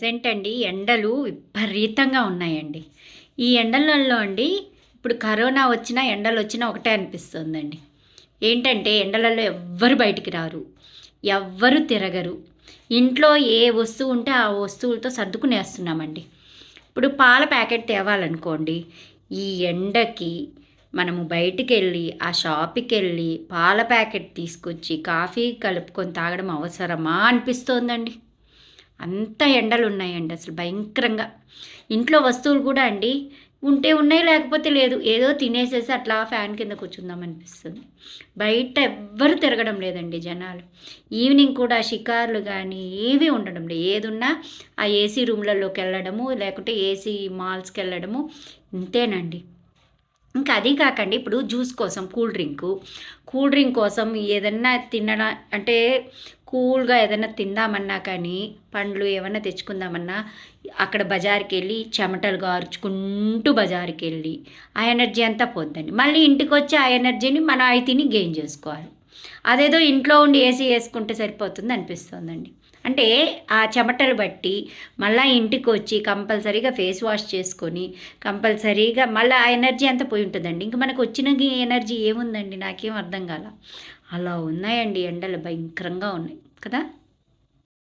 Present అండి ఎండలు విపరీతంగా ఉన్నాయండి. ఈ ఎండలలో అండి ఇప్పుడు కరోనా వచ్చినా ఎండలు వచ్చినా ఒకటే అనిపిస్తుందండి. ఏంటంటే ఎండలలో ఎవ్వరు బయటికి రారు. ఎవ్వరు తిరగరు. ఇంట్లో ఏ వస్తువు ఉంటే ఆ వస్తువులతో సర్దుకునేస్తున్నామండి ఇప్పుడు పాల ప్యాకెట్ తేవాలనుకోండి ఈ ఎండకి మనము బయటికి వెళ్ళి ఆ షాప్కి వెళ్ళి పాల ప్యాకెట్ తీసుకొచ్చి కాఫీ కలుపుకొని తాగడం అవసరమా అనిపిస్తోందండి. అంత ఎండలు ఉన్నాయండి అసలు భయంకరంగా. ఇంట్లో వస్తువులు కూడా అండి ఉంటే ఉన్నాయి లేకపోతే లేదు. ఏదో తినేసేసి అట్లా ఫ్యాన్ కింద కూర్చుందాం అనిపిస్తుంది. బయట ఎవ్వరు తిరగడం లేదండి జనాలు. ఈవినింగ్ కూడా షికార్లు కానీ ఏవి ఉండడం లేదు. ఏదున్నా ఆ ఏసీ రూమ్లలోకి వెళ్ళడము లేకుంటే ఏసీ మాల్స్కి వెళ్ళడము ఇంతేనండి. ఇంకా అది కాకండి ఇప్పుడు జ్యూస్ కోసం కూల్ డ్రింకు. కూల్ డ్రింక్ కోసం ఏదన్నా తినడా అంటే కూల్గా ఏదైనా తిందామన్నా కానీ పండ్లు ఏమన్నా తెచ్చుకుందామన్నా అక్కడ బజార్కి వెళ్ళి చెమటలు గార్చుకుంటూ బజార్కి వెళ్ళి ఆ ఎనర్జీ అంతా పోద్దండి. మళ్ళీ ఇంటికి వచ్చి ఆ ఎనర్జీని మనం అవి తిని గెయిన్ చేసుకోవాలి. అదేదో ఇంట్లో ఉండి ఏసీ వేసుకుంటే సరిపోతుంది అనిపిస్తుందండి. అంటే ఆ చెమటలు బట్టి మళ్ళీ ఇంటికి వచ్చి కంపల్సరీగా ఫేస్ వాష్ చేసుకొని కంపల్సరీగా మళ్ళీ ఆ ఎనర్జీ అంతా పోయి ఉంటుందండి. ఇంక మనకు వచ్చిన ఎనర్జీ ఏముందండి? నాకేం అర్థం కాల. అలా ఉన్నాయండి ఎండలు భయంకరంగా ఉన్నాయి. కదా?